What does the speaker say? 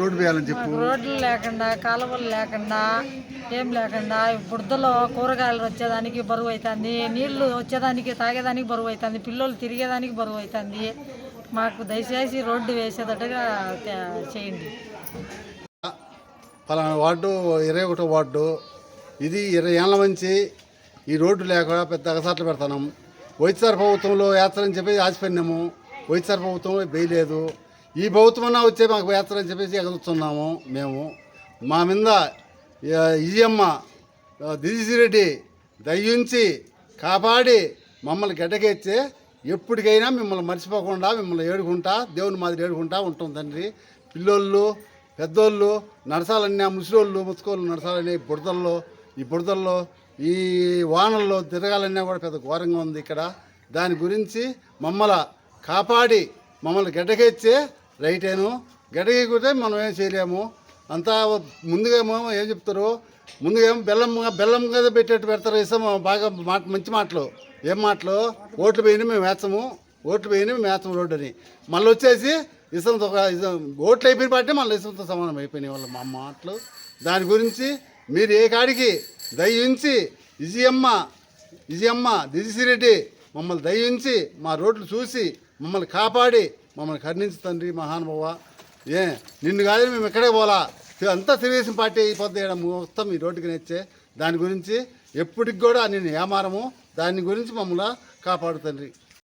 Road వేయాలని చెప్పు. రోడ్లు లేకుండా కాలువలు లేకుండా ఏం లేకుండా బురదలో కూరగాయలు వచ్చేదానికి బరువు అవుతుంది నీళ్ళు వచ్చేదానికి తాగేదానికి బరువు అవుతుంది పిల్లలు తిరిగేదానికి బరువు అవుతుంది మాకు దయచేసి రోడ్డు వేసేటట్టుగా చేయండి. పలానా వార్డు ఇరవై ఒకటో వార్డు ఇది ఇరవై ఏళ్ళ నుంచి ఈ రోడ్డు లేక పెద్ద అగసాట్లు పెడతాం వైఎస్ఆర్ ప్రభుత్వంలో యాత్ర అని చెప్పి ఆశపడినాము. వైఎస్ఆర్ ప్రభుత్వంలో వేయలేదు. ఈ ప్రభుత్వం వచ్చే మాకు యాత్ర అని చెప్పేసి ఎగరుస్తున్నాము మేము. మా మీద ఇజమ్మ దిజిరెడ్డి దయ్యుంచి కాపాడి మమ్మల్ని గడ్డకెచ్చి ఎప్పటికైనా మిమ్మల్ని మర్చిపోకుండా మిమ్మల్ని ఏడుకుంటా దేవుని మాదిరి ఏడుకుంటా ఉంటాం తండ్రి. పిల్లోళ్ళు పెద్దోళ్ళు నడసాలన్నీ ఆ ముసలోళ్ళు ముసుకోళ్ళు నడసాలని బురదల్లో ఈ బురదల్లో ఈ వానల్లో తిరగాలన్నా కూడా పెద్ద ఘోరంగా ఉంది ఇక్కడ. దాని గురించి మమ్మల్ని కాపాడి మమ్మల్ని గడ్డకెచ్చే రైటేను గడ్డకెక్కితే మనం ఏం చేయలేము. అంతా ముందుగామో ఏం చెప్తారు? ముందుగేమో బెల్లం బెల్లం కదా పెట్టేట్టు పెడతారు ఇస్తాం బాగా మాట మంచి మాటలు. ఏం మాటలు? ఓట్లు పోయిన మేము వేస్తాము. ఓట్లు పోయిన మేము వేస్తాము రోడ్డు అని మళ్ళీ వచ్చేసి ఇసంతో ఒక ఓట్లు అయిపోయిన పాటే మళ్ళీ ఇసంతో సమానం అయిపోయినాయి వాళ్ళ మా మాటలు. దాని గురించి మీరు ఏ కాడికి దయించి ఇజియమ్మ ఇజియమ్మ దిజిసిరెడ్డి మమ్మల్ని దయించి మా రోడ్లు చూసి మమ్మల్ని కాపాడి మమ్మల్ని కరుణించి తండ్రి మహానుభావ. ఏ నిన్ను కాదు మేము ఎక్కడే పోలా అంతా తెలుగుదేశం పార్టీ అయిపోద్ది ఈడ మొత్తం ఈ రోడ్డుకి నేర్చే. దాని గురించి ఎప్పటికి కూడా నేను ఏమారము. దాని గురించి మమ్మల్ని కాపాడు తండ్రి.